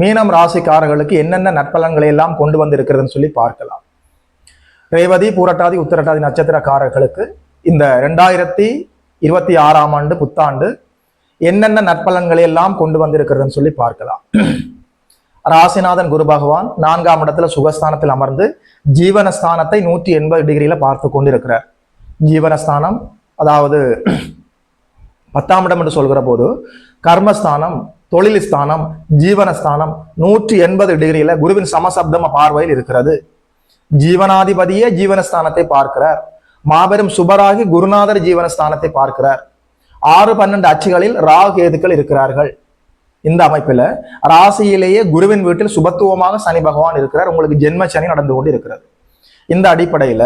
மீனம் ராசிக்காரர்களுக்கு என்னென்ன நற்பலன்களை எல்லாம் கொண்டு வந்திருக்கிறதுன்னு சொல்லி பார்க்கலாம். ரேவதி பூரட்டாதி உத்திரட்டாதி நட்சத்திரக்காரர்களுக்கு இந்த ரெண்டாயிரத்தி இருபத்தி ஆறாம் ஆண்டு புத்தாண்டு என்னென்ன நற்பலன்களை எல்லாம் கொண்டு வந்திருக்கிறதுன்னு சொல்லி பார்க்கலாம். ராசிநாதன் குரு பகவான் நான்காம் இடத்துல சுகஸ்தானத்தில் அமர்ந்து ஜீவனஸ்தானத்தை நூற்றி எண்பது டிகிரியில பார்த்து கொண்டிருக்கிறார். ஜீவனஸ்தானம் அதாவது பத்தாம் இடம் என்று சொல்கிற போது கர்மஸ்தானம் தொழில் ஸ்தானம் ஜீவனஸ்தானம் நூற்றி எண்பது டிகிரியில குருவின் சமசப்தம பார்வையில் இருக்கிறது. ஜீவனாதிபதியே ஜீவனஸ்தானத்தை பார்க்கிறார். மாபெரும் சுபராகி குருநாதர் ஜீவனஸ்தானத்தை பார்க்கிறார். ஆறு பன்னெண்டு அச்சுகளில் ராகு கேதுக்கள் இருக்கிறார்கள். இந்த அமைப்பில் ராசியிலேயே குருவின் வீட்டில் சுபத்துவமாக சனி பகவான் இருக்கிறார். உங்களுக்கு ஜென்ம சனி நடந்து கொண்டு இருக்கிறது இந்த அடிப்படையில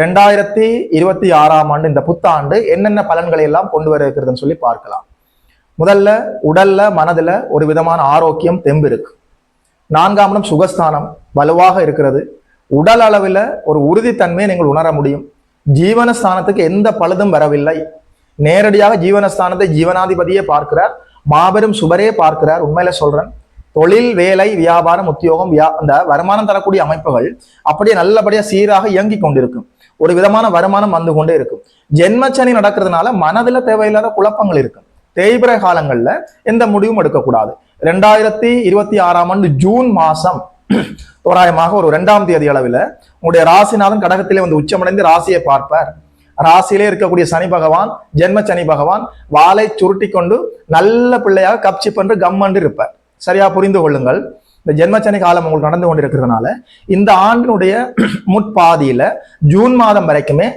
ரெண்டாயிரத்தி இருபத்தி ஆறாம் ஆண்டு இந்த புத்தாண்டு என்னென்ன பலன்களை எல்லாம் கொண்டு வர இருக்கிறதுன்னு சொல்லி பார்க்கலாம். முதல்ல உடல்ல மனதுல ஒரு விதமான ஆரோக்கியம் தெம்பு இருக்கு. நான்காம் இடம் சுகஸ்தானம். வலுவாக இருக்கிறது. உடல் அளவில் ஒரு உறுதித்தன்மையை நீங்கள் உணர முடியும். ஜீவனஸ்தானத்துக்கு எந்த பழுதும் வரவில்லை. நேரடியாக ஜீவனஸ்தானத்தை ஜீவனாதிபதியே பார்க்கிறார். மாபெரும் சுபரே பார்க்கிறார். உண்மையில சொல்றேன். தொழில் வேலை வியாபாரம் உத்தியோகம் வியா அந்த வருமானம் தரக்கூடிய அமைப்புகள் அப்படியே நல்லபடியா சீராக இயங்கி கொண்டிருக்கும். ஒரு விதமான வருமானம் வந்து கொண்டே இருக்கும். ஜென்மச்சனி நடக்கிறதுனால மனதில் தேவையில்லாத குழப்பங்கள் இருக்கும். தேய்பிர காலங்கள்ல எந்த முடிவும் எடுக்கக்கூடாது. ரெண்டாயிரத்தி இருபத்தி ஆறாம் ஆண்டு ஜூன் மாசம் தோராயமாக ஒரு இரண்டாம் தேதி அளவில் உங்களுடைய ராசிநாதன் கடகத்திலே வந்து உச்சமடைந்து ராசியை பார்ப்பார். ராசியிலே இருக்கக்கூடிய சனி பகவான் ஜென்ம சனி பகவான் வாளை சுருட்டி கொண்டு நல்ல பிள்ளையாக கப்சி பன்று கம்மன்று இருப்பார். சரியா புரிந்து கொள்ளுங்கள். இந்த ஜென்மச்சனி காலம் உங்களுக்கு நடந்து கொண்டிருக்கிறதுனால இந்த ஆண்டினுடைய முற்பாதியில ஜூன் மாதம் வரைக்குமே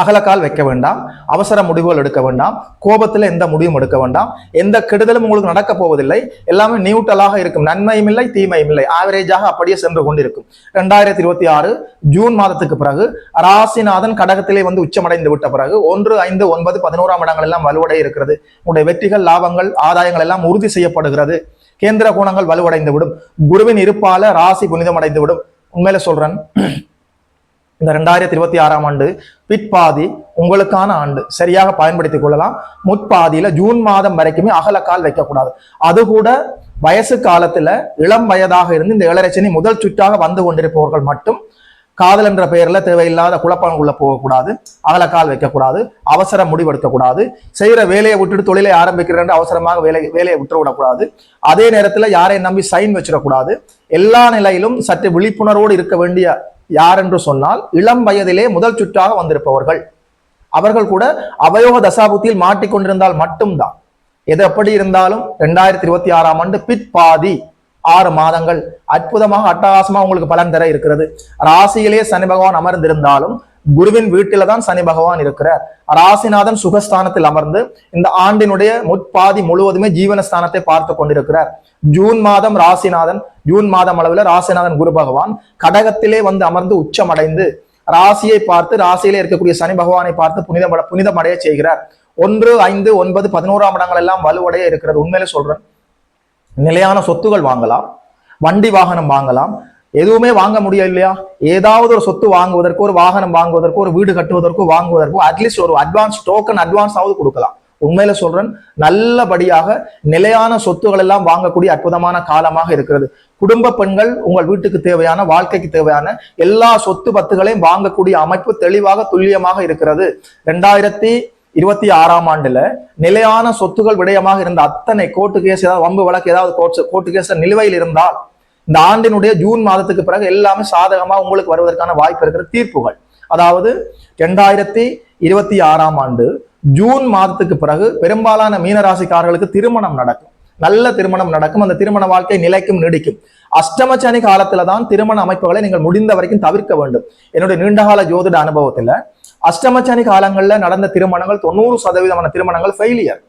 அகலக்கால் வைக்க வேண்டாம் அவசர முடிவுகள் எடுக்க வேண்டாம் கோபத்தில் எந்த முடிவும் எடுக்க வேண்டாம் எந்த கெடுதலும் உங்களுக்கு நடக்க போவதில்லை எல்லாமே நியூட்ரலாக இருக்கும் நன்மையும் இல்லை தீமையும் இல்லை ஆவரேஜாக அப்படியே சென்று கொண்டிருக்கும். ரெண்டாயிரத்தி இருபத்தி ஆறு ஜூன் மாதத்துக்கு பிறகு ராசிநாதன் கடகத்திலே வந்து உச்சமடைந்து விட்ட பிறகு ஒன்று ஐந்து ஒன்பது பதினோராம் இடங்கள் எல்லாம் வலுவடை இருக்கிறது. உங்களுடைய வெற்றிகள் லாபங்கள் ஆதாயங்கள் எல்லாம் உறுதி செய்யப்படுகிறது. கேந்திர கோணங்கள் வலுவடைந்து விடும். குருவின் இருப்பால ராசி புனிதமடைந்து விடும். உண்மையில சொல்றேன் இந்த ரெண்டாயிரத்தி இருபத்தி ஆறாம் ஆண்டு பிற்பாதி உங்களுக்கான ஆண்டு. சரியாக பயன்படுத்திக் கொள்ளலாம். முற்பாதியில ஜூன் மாதம் வரைக்குமே அகலக்கால் வைக்கக்கூடாது. அது கூட வயசு காலத்துல இளம் வயதாக இருந்து இந்த ஏழரை முதல் சுற்றாக வந்து கொண்டிருப்பவர்கள் மட்டும் காதல் என்ற பெயர்ல தேவையில்லாத குழப்பங்களுக்குள்ள போகக்கூடாது. அகலக்கால் வைக்கக்கூடாது. அவசர முடிவெடுக்கக்கூடாது. செய்யற வேலையை விட்டுட்டு தொழிலை ஆரம்பிக்கிறேன் அவசரமாக வேலை வேலையை விட்டு விடக்கூடாது அதே நேரத்துல யாரையும் நம்பி சைன் வச்சிடக்கூடாது. எல்லா நிலையிலும் சற்று விழிப்புணர்வோடு இருக்க வேண்டிய யார் என்று சொன்னால் இளம் வயதிலே முதல் சுற்றாக வந்திருப்பவர்கள். அவர்கள் கூட அவயோக தசாபுத்தியில் மாட்டிக்கொண்டிருந்தால் மட்டும்தான். எது எப்படி இருந்தாலும் ரெண்டாயிரத்தி இருபத்தி ஆறாம் ஆண்டு பிற்பாதி ஆறு மாதங்கள். அற்புதமாக அட்டகாசமா உங்களுக்கு பலன் தர இருக்கிறது. ராசியிலே சனி பகவான் அமர்ந்திருந்தாலும் குருவின் வீட்டில தான் சனி பகவான் இருக்கிறார். ராசிநாதன் சுகஸ்தானத்தில் அமர்ந்து இந்த ஆண்டினுடைய முற்பாதி முழுவதுமே ஜீவனஸ்தானத்தை பார்த்து கொண்டிருக்கிறார். ஜூன் மாதம் ராசிநாதன் ஜூன் மாதம் அளவில் ராசிநாதன் குரு பகவான் கடகத்திலே வந்து அமர்ந்து உச்சமடைந்து ராசியை பார்த்து ராசியிலே இருக்கக்கூடிய சனி பகவானை பார்த்து புனிதம் புனிதமடைய செய்கிறார். ஒன்று ஐந்து ஒன்பது பதினோராம் இடங்கள் எல்லாம் வலுவடைய இருக்கிறது. உண்மையிலே சொல்றேன். நிலையான சொத்துகள் வாங்கலாம். வண்டி வாகனம் வாங்கலாம். எதுவுமே வாங்க முடியும் இல்லையா? ஏதாவது ஒரு சொத்து வாங்குவதற்கு ஒரு வாகனம் வாங்குவதற்கு ஒரு வீடு கட்டுவதற்கோ வாங்குவதற்கோ அட்லீஸ்ட் ஒரு அட்வான்ஸ் டோக்கன் அட்வான்ஸாவது கொடுக்கலாம். உண்மையில சொல்றேன் நல்லபடியாக நிலையான சொத்துகள் எல்லாம் வாங்கக்கூடிய அற்புதமான காலமாக இருக்கிறது. குடும்ப பெண்கள் உங்கள் வீட்டுக்கு தேவையான வாழ்க்கைக்கு தேவையான எல்லா சொத்து பத்துகளையும் வாங்கக்கூடிய அமைப்பு தெளிவாக துல்லியமாக இருக்கிறது. ரெண்டாயிரத்தி இருபத்தி ஆறாம் ஆண்டுல நிலையான சொத்துகள் விடயமாக இருந்த அத்தனை கோர்ட்டு கேஸ் ஏதாவது வம்பு வழக்கு ஏதாவது கோர்ட்ஸ் கோர்ட்டு கேஸ் நிலுவையில் இருந்தால் இந்த ஆண்டினுடைய ஜூன் மாதத்துக்கு பிறகு எல்லாமே சாதகமா உங்களுக்கு வருவதற்கான வாய்ப்பு இருக்கிற தீர்ப்புகள். அதாவது ரெண்டாயிரத்தி இருபத்தி ஆறாம் ஆண்டு ஜூன் மாதத்துக்கு பிறகு பெரும்பாலான மீனராசிக்காரர்களுக்கு திருமணம் நடக்கும். நல்ல திருமணம் நடக்கும். அந்த திருமண வாழ்க்கை நிலைக்கும் நீடிக்கும். அஷ்டமச்சனி காலத்துல தான் திருமண அமைப்புகளை நீங்கள் முடிந்த வரைக்கும் தவிர்க்க வேண்டும். என்னுடைய நீண்டகால ஜோதிட அனுபவத்துல அஷ்டமச்சனி காலங்கள்ல நடந்த திருமணங்கள் தொண்ணூறு சதவீதமான திருமணங்கள் ஃபெயிலியர்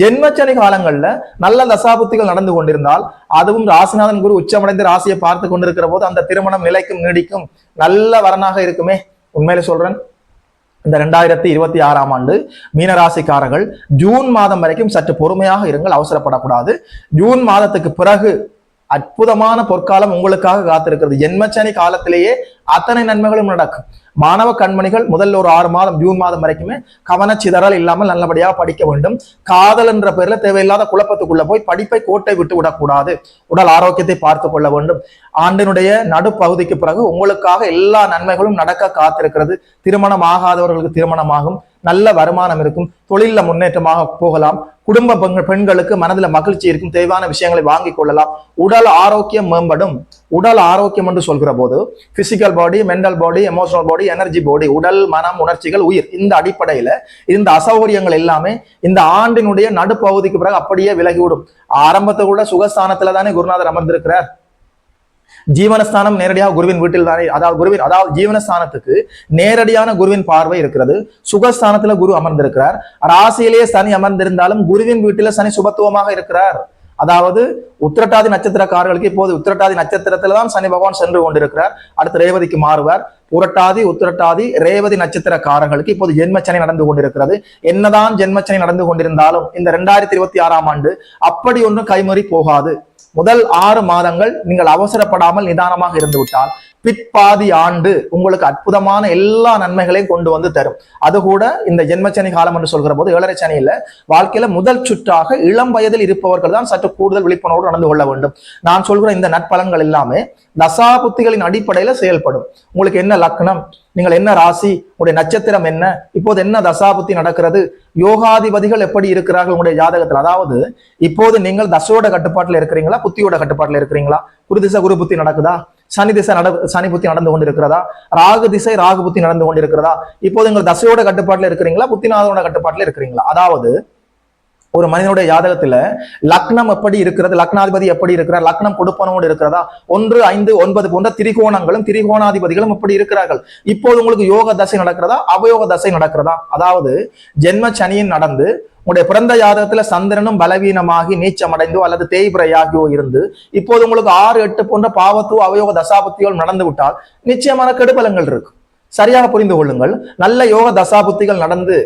ஜென்மச்சனி காலங்கள்ல நல்ல தசாபுத்திகள் நடந்து கொண்டிருந்தால் அதுவும் ராசிநாதன் குரு உச்சமடைந்து ராசியை பார்த்து கொண்டிருக்கிற போது அந்த திருமணம் நிலைக்கும் நீடிக்கும் நல்ல வரனாக இருக்குமே. உண்மையில சொல்றேன். இந்த ரெண்டாயிரத்தி இருபத்தி ஆறாம் ஆண்டு மீனராசிக்காரர்கள் ஜூன் மாதம் வரைக்கும் சற்று பொறுமையாக இருங்கள் அவசரப்படக்கூடாது. ஜூன் மாதத்துக்கு பிறகு அற்புதமான பொற்காலம் உங்களுக்காக காத்திருக்கிறது. ஜென்மச்சனி காலத்திலேயே அத்தனை நன்மைகளும் நடக்கும். மாணவ கண்மணிகள் முதல்ல ஒரு ஆறு மாதம் ஜூன் மாதம் வரைக்குமே கவனச்சிதறல் இல்லாமல் நல்லபடியாக படிக்க வேண்டும். காதல் என்ற பேர்ல தேவையில்லாத குழப்பத்துக்குள்ள போய் படிப்பை கோட்டை விட்டு விடக்கூடாது. உடல் ஆரோக்கியத்தை பார்த்து கொள்ள வேண்டும். ஆண்டினுடைய நடுப்பகுதிக்கு பிறகு உங்களுக்காக எல்லா நன்மைகளும் நடக்க காத்திருக்கிறது. திருமணம் ஆகாதவர்களுக்கு திருமணமாகும். நல்ல வருமானம் இருக்கும். தொழில முன்னேற்றமாக போகலாம். குடும்ப பெண் பெண்களுக்கு மனதில் மகிழ்ச்சி இருக்கும். தேவையான விஷயங்களை வாங்கிக் கொள்ளலாம். உடல் ஆரோக்கியம் மேம்படும். உடல் ஆரோக்கியம் என்று சொல்கிற போது physical body mental body emotional body energy body உடல் மனம் உணர்ச்சிகள் உயிர் இந்த அடிப்படையில இந்த அசௌகரியங்கள் எல்லாமே இந்த ஆண்டினுடைய நடுப்பகுதிக்கு பிறகு அப்படியே விலகிவிடும். ஆரம்பத்தை கூட சுகஸ்தானத்துல தானே குருநாதர் அமர்ந்திருக்கிறார். ஜீவனஸ்தானம் நேரடியாக குருவின் வீட்டில் தானே அதாவது குருவின் அதாவது ஜீவனஸ்தானத்துக்கு நேரடியான குருவின் பார்வை இருக்கிறது. சுகஸ்தானத்துல குரு அமர்ந்திருக்கிறார். ராசியிலேயே சனி அமர்ந்திருந்தாலும் குருவின் வீட்டில சனி சுபத்துவமாக இருக்கிறார். அதாவது உத்திரட்டாதி நட்சத்திரக்காரர்களுக்கு இப்போது உத்திரட்டாதி நட்சத்திரத்துல தான் சனி பகவான் சென்று கொண்டிருக்கிறார். அடுத்து ரேவதிக்கு மாறுவார். புரட்டாதி உத்திரட்டாதி ரேவதி நட்சத்திரக்காரர்களுக்கு இப்போது ஜென்மச்சனை நடந்து கொண்டிருக்கிறது. என்னதான் ஜென்மச்சனை நடந்து கொண்டிருந்தாலும் இந்த ரெண்டாயிரத்தி இருபத்தி ஆறாம் ஆண்டு அப்படி ஒன்றும் கைமறி போகாது. முதல் ஆறு மாதங்கள் நீங்கள் அவசரப்படாமல் நிதானமாக இருந்துவிட்டால் பிற்பாதி ஆண்டு உங்களுக்கு அற்புதமான எல்லா நன்மைகளையும் கொண்டு வந்து தரும். அது கூட இந்த ஜென்மச்சனி காலம் என்று சொல்கிற போது ஏழரை சனியில வாழ்க்கையில முதல் சுற்றாக இளம் வயதில் இருப்பவர்கள் தான் சற்று கூடுதல் விழிப்புணர்வோடு நடந்து கொள்ள வேண்டும். நான் சொல்கிற இந்த நற்பலன்கள் எல்லாமே தசா புத்திகளின் அடிப்படையில செயல்படும். உங்களுக்கு என்ன லக்னம் நீங்கள் என்ன ராசி? உங்களுடைய நட்சத்திரம் என்ன? இப்போது என்ன தசாபுத்தி நடக்கிறது? யோகாதிபதிகள் எப்படி இருக்கிறார்கள் உங்களுடைய ஜாதகத்தில்? அதாவது இப்போது நீங்கள் தசையோட கட்டுப்பாட்டில் இருக்கிறீங்களா? புத்தியோட கட்டுப்பாட்டில் இருக்கிறீங்களா? குரு திசை குரு புத்தி நடக்குதா? சனி திசை நட சனி புத்தி நடந்து கொண்டிருக்கிறதா? ராகு திசை ராகு புத்தி நடந்து கொண்டிருக்கிறதா? இப்போது நீங்கள் தசையோட கட்டுப்பாட்டில் இருக்கிறீங்களா? புத்திநாதனோட கட்டுப்பாட்டில் இருக்கிறீங்களா? அதாவது ஒரு மனிதனுடைய ஜாதகத்துல லக்னம் எப்படி இருக்கிறது லக்னாதிபதி எப்படி இருக்கிறார் லக்னம் கொடுப்பனோடு இருக்கிறதா? ஒன்று ஐந்து ஒன்பது போன்ற திரிகோணங்களும் திரிகோணாதிபதிகளும் எப்படி இருக்கிறார்கள். இப்போது உங்களுக்கு யோக தசை நடக்கிறதா? அவயோக தசை நடக்கிறதா? அதாவது ஜென்ம சனியின் நடந்து உங்களுடைய பிறந்த ஜாதகத்துல சந்திரனும் பலவீனமாகி நீச்சமடைந்தோ அல்லது தேய்பிரையாகியோ இருந்து இப்போது உங்களுக்கு ஆறு எட்டு போன்ற பாவத்தோ அவயோக தசாபுத்தியோ நடந்து விட்டால் நிச்சயமான கெடுபலங்கள் இருக்கு. சரியாக புரிந்து கொள்ளுங்கள். நல்ல யோக தசாபுத்திகள் நடந்து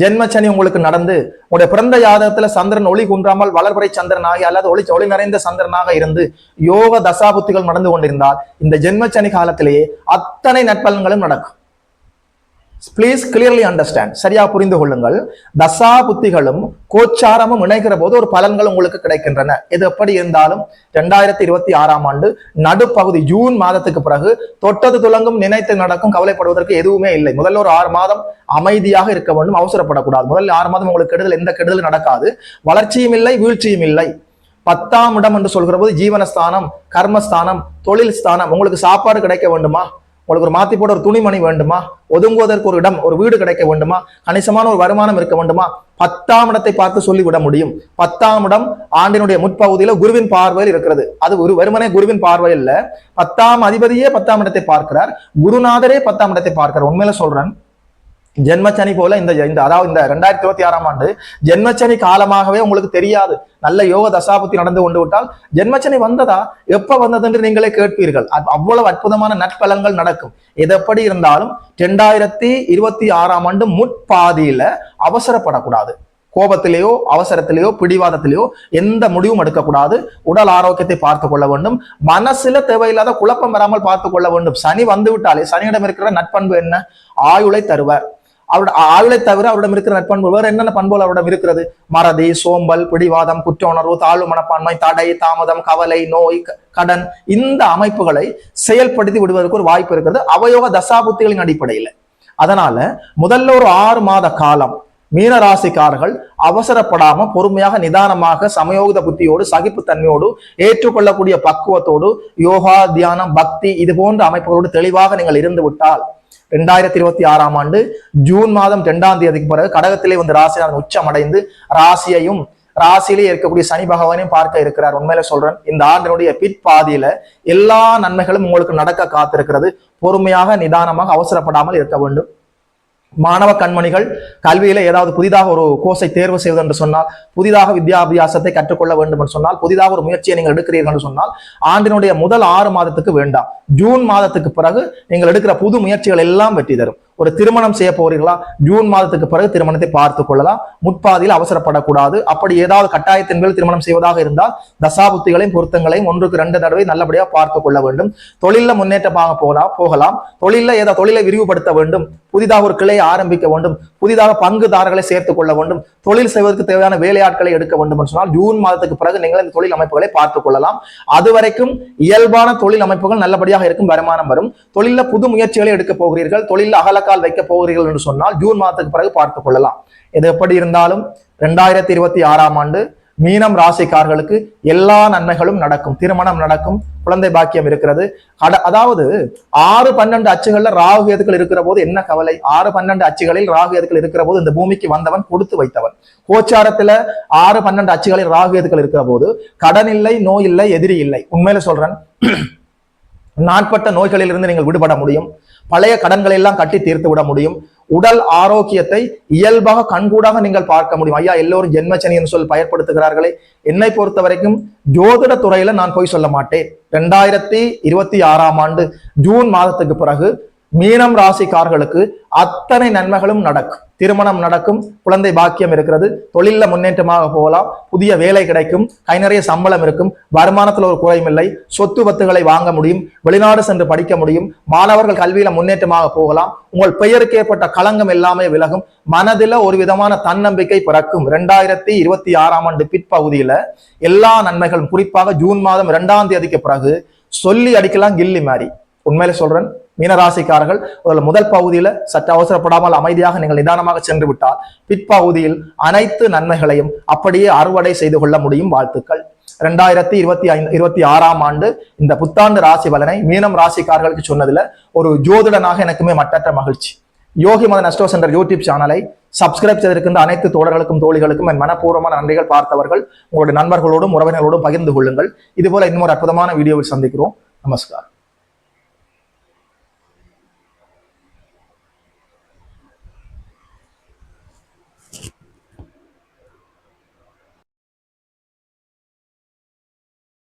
ஜென்மச்சனி உங்களுக்கு நடந்து உங்களுடைய பிறந்த ஜாதகத்துல சந்திரன் ஒளி குன்றாமல் வளர்புரை சந்திரனாகி அல்லது ஒளி ஒளி நிறைந்த சந்திரனாக இருந்து யோக தசாபுத்திகள் நடந்து கொண்டிருந்தால் இந்த ஜென்மச்சனி காலத்திலேயே அத்தனை நற்பலன்களும் நடக்கும். ப்ளீஸ் கிளியர்லி அண்டர்ஸ்டாண்ட் சரியா புரிந்து கொள்ளுங்கள். தசா புத்திகளும் கோச்சாரமும் இணைகிற போது ஒரு பலன்கள் உங்களுக்கு கிடைக்கின்றன. இது எப்படி இருந்தாலும் ரெண்டாயிரத்தி இருபத்தி ஆறாம் ஆண்டு நடுப்பகுதி ஜூன் மாதத்துக்கு பிறகு தொட்டது துலங்கும் நினைத்து நடக்கும் கவலைப்படுவதற்கு எதுவுமே இல்லை. முதல்ல ஒரு ஆறு மாதம் அமைதியாக இருக்க வேண்டும் அவசரப்படக்கூடாது. முதல்ல ஆறு மாதம் உங்களுக்கு கெடுதல் எந்த கெடுதல் நடக்காது. வளர்ச்சியும் இல்லை வீழ்ச்சியும் இல்லை. பத்தாம் இடம் என்று சொல்கிற போது ஜீவனஸ்தானம் கர்மஸ்தானம் தொழில் ஸ்தானம். உங்களுக்கு சாப்பாடு கிடைக்க வேண்டுமா? உங்களுக்கு ஒரு மாத்தி போட ஒரு துணிமணி வேண்டுமா? ஒதுங்குவதற்கு ஒரு இடம் ஒரு வீடு கிடைக்க வேண்டுமா? கணிசமான ஒரு வருமானம் இருக்க வேண்டுமா? பத்தாம் இடத்தை பார்த்து சொல்லிவிட முடியும். பத்தாம் இடம் ஆண்டினுடைய முற்பகுதியில குருவின் பார்வையில் இருக்கிறது. அது ஒரு வெறுமனே குருவின் பார்வையில் இல்லை பத்தாம் அதிபதியே பத்தாம் இடத்தை பார்க்கிறார். குருநாதரே பத்தாம் இடத்தை பார்க்கிறார். உண்மையில சொல்றேன். ஜென்மச்சனி போல இந்த இந்த அதாவது இந்த ரெண்டாயிரத்தி இருபத்தி ஆறாம் ஆண்டு ஜென்மச்சனி காலமாகவே உங்களுக்கு தெரியாது. நல்ல யோக தசாபத்தி நடந்து கொண்டு விட்டால் ஜென்மச்சனி வந்ததா? எப்ப வந்தது என்று நீங்களே கேட்பீர்கள். அவ்வளவு அற்புதமான நட்பலங்கள் நடக்கும். எது எப்படி இருந்தாலும் ரெண்டாயிரத்தி இருபத்தி ஆறாம் ஆண்டு முற்பாதியில அவசரப்படக்கூடாது. கோபத்திலேயோ அவசரத்திலேயோ பிடிவாதத்திலேயோ எந்த முடிவும் எடுக்கக்கூடாது. உடல் ஆரோக்கியத்தை பார்த்து கொள்ள வேண்டும். மனசுல தேவையில்லாத குழப்பம் வராமல் பார்த்து கொள்ள வேண்டும். சனி வந்து விட்டாலே சனியிடம் இருக்கிற நட்பண்பு என்ன? ஆயுளை தருவார். அவரோட ஆயுளை தவிர அவரிடம் இருக்கிற நட்பண்பு வேறு என்னென்ன பண்புகள் அவரிடம் இருக்கிறது? மறதி சோம்பல் பிடிவாதம் குற்ற உணர்வு தாழ்வு மனப்பான்மை தடை தாமதம் கவலை நோய் கடன் இந்த அமைப்புகளை செயல்படுத்தி விடுவதற்கு ஒரு வாய்ப்பு இருக்கிறது. அவயோக தசாபுத்திகளின் அடிப்படையில். அதனால முதல்ல ஒரு ஆறு மாத காலம் மீனராசிக்காரர்கள் அவசரப்படாம பொறுமையாக நிதானமாக சமயோகித புத்தியோடு சகிப்புத்தன்மையோடு ஏற்றுக்கொள்ளக்கூடிய பக்குவத்தோடு யோகா தியானம் பக்தி இது போன்ற அமைப்புகளோடு தெளிவாக நீங்கள் இருந்து விட்டால் ரெண்டாயிரத்தி இருபத்தி ஆறாம் ஆண்டு ஜூன் மாதம் ரெண்டாம் தேதிக்கு பிறகு கடகத்திலே வந்து ராசிநாதன் உச்சம் அடைந்து ராசியையும் ராசியிலே இருக்கக்கூடிய சனி பகவானையும் பார்க்க இருக்கிறார். உண்மையில சொல்றேன் இந்த ஆண்டினுடைய பிற்பாதியில எல்லா நன்மைகளும் உங்களுக்கு நடக்க காத்திருக்கிறது. பொறுமையாக நிதானமாக அவசரப்படாமல் இருக்க வேண்டும். மாணவ கண்மணிகள் கல்வியில ஏதாவது புதிதாக ஒரு கோர்ஸை தேர்வு செய்வது என்று சொன்னால் புதிதாக வித்யாபியாசத்தை கற்றுக்கொள்ள வேண்டும் என்று சொன்னால் புதிதாக ஒரு முயற்சியை நீங்கள் எடுக்கிறீர்கள் என்று சொன்னால் ஆண்டினுடைய முதல் ஆறு மாதத்துக்கு வேண்டாம். ஜூன் மாதத்துக்கு பிறகு நீங்கள் எடுக்கிற புது முயற்சிகள் எல்லாம் வெற்றி தரும். ஒரு திருமணம் செய்ய போறீர்களா? ஜூன் மாதத்துக்கு பிறகு திருமணத்தை பார்த்து கொள்ளலாம். முற்பாதியில் அவசரப்படக்கூடாது. அப்படி ஏதாவது கட்டாயத்தின் மேல் திருமணம் செய்வதாக இருந்தால் தசாபுத்திகளையும் பொருத்தங்களையும் ஒன்றுக்கு ரெண்டு தடவை நல்லபடியாக பார்த்து கொள்ள வேண்டும். தொழில முன்னேற்றமாக போனா போகலாம். தொழில ஏதாவது தொழிலை விரிவுபடுத்த வேண்டும். புதிதாக ஒரு கிளையை ஆரம்பிக்க வேண்டும். புதிதாக பங்குதாரர்களை சேர்த்துக் கொள்ள வேண்டும் தொழில் செய்வதற்கு தேவையான வேலையாட்களை எடுக்க வேண்டும் என்று சொன்னால் ஜூன் மாதத்துக்கு பிறகு நீங்கள் இந்த தொழில் அமைப்புகளை பார்த்துக் கொள்ளலாம். அது வரைக்கும் இயல்பான தொழில் அமைப்புகள் நல்லபடியாக இருக்கும் வருமானம் வரும். தொழில புது முயற்சிகளை எடுக்க போகிறீர்கள் தொழில் அகலக்கால் வைக்க போகிறீர்கள் என்று சொன்னால் ஜூன் மாதத்துக்கு பிறகு பார்த்துக் கொள்ளலாம். இது எப்படி இருந்தாலும் ரெண்டாயிரத்தி இருபத்தி ஆறாம் ஆண்டு மீனம் ராசிக்கார்களுக்கு எல்லா நன்மைகளும் நடக்கும் திருமணம் நடக்கும் குழந்தை பாக்கியம் இருக்கிறது. அதாவது ஆறு பன்னெண்டு அச்சுகள்ல ராகு எதுக்கள் இருக்கிற போது என்ன கவலை? ஆறு பன்னெண்டு அச்சுகளில் ராகு எதுக்கள் இருக்கிற போது இந்த பூமிக்கு வந்தவன் கொடுத்து வைத்தவன். கோச்சாரத்துல ஆறு பன்னெண்டு அச்சுகளில் ராகு எதுக்கள் இருக்கிற போது கடன் இல்லை நோய் இல்லை எதிரி இல்லை. உண்மையில சொல்றேன். நாட்பட்ட நோய்களிலிருந்து நீங்கள் விடுபட முடியும். பழைய கடன்களை எல்லாம் கட்டி தீர்த்து விட முடியும். உடல் ஆரோக்கியத்தை இயல்பாக கண்கூடாக நீங்கள் பார்க்க முடியும். ஐயா எல்லோரும் ஜென்மச்சனி என்று சொல் பயன்படுத்துகிறார்களே. என்னை பொறுத்த வரைக்கும் ஜோதிட துறையில நான் போய் சொல்ல மாட்டேன். ரெண்டாயிரத்தி இருபத்தி ஆறாம் ஆண்டு ஜூன் மாதத்துக்கு பிறகு மீனம் ராசிக்கார்களுக்கு அத்தனை நன்மைகளும் நடக்கும். திருமணம் நடக்கும் குழந்தை பாக்கியம் இருக்கிறது தொழிலில் முன்னேற்றமாக போகலாம் புதிய வேலை கிடைக்கும் கை நிறைய சம்பளம் இருக்கும் வருமானத்தில் ஒரு குறையும் இல்லை சொத்து பத்துகளை வாங்க முடியும் வெளிநாடு சென்று படிக்க முடியும் மாணவர்கள் கல்வியில முன்னேற்றமாக போகலாம் உங்கள் பெயருக்கு ஏற்பட்ட களங்கம் எல்லாமே விலகும் மனதில் ஒரு விதமான தன்னம்பிக்கை பிறக்கும். ரெண்டாயிரத்தி இருபத்தி ஆறாம் ஆண்டு பிற்பகுதியில எல்லா நன்மைகளும் குறிப்பாக ஜூன் மாதம் இரண்டாம் தேதிக்கு பிறகு சொல்லி அடிக்கலாம் கில்லி மாதிரி உண்மையில சொல்றேன் மீனராசிக்காரர்கள் ஒரு முதல் பகுதியில சற்று அவசரப்படாமல் அமைதியாக நீங்கள் நிதானமாக சென்று விட்டால் பிற்பகுதியில் அனைத்து நன்மைகளையும் அப்படியே அறுவடை செய்து கொள்ள முடியும் வாழ்த்துக்கள். ரெண்டாயிரத்தி இருபத்தி ஐந்து இருபத்தி ஆறாம் ஆண்டு இந்த புத்தாண்டு ராசி பலனை மீனம் ராசிக்காரர்களுக்கு சொன்னதுல ஒரு ஜோதிடனாக எனக்குமே மட்டற்ற மகிழ்ச்சி. யோகி மத அஸ்டோ சென்டர் யூடியூப் சேனலை சப்ஸ்கிரைப் செய்திருக்கின்ற அனைத்து தோழர்களுக்கும் தோழிகளுக்கும் என் மனப்பூர்வமான நன்றிகள் பார்த்தவர்கள் உங்களுடைய நண்பர்களோடும் உறவினர்களோடும் பகிர்ந்து கொள்ளுங்கள். இதுபோல இன்னொரு அற்புதமான வீடியோவில் சந்திக்கிறோம். நமஸ்காரம்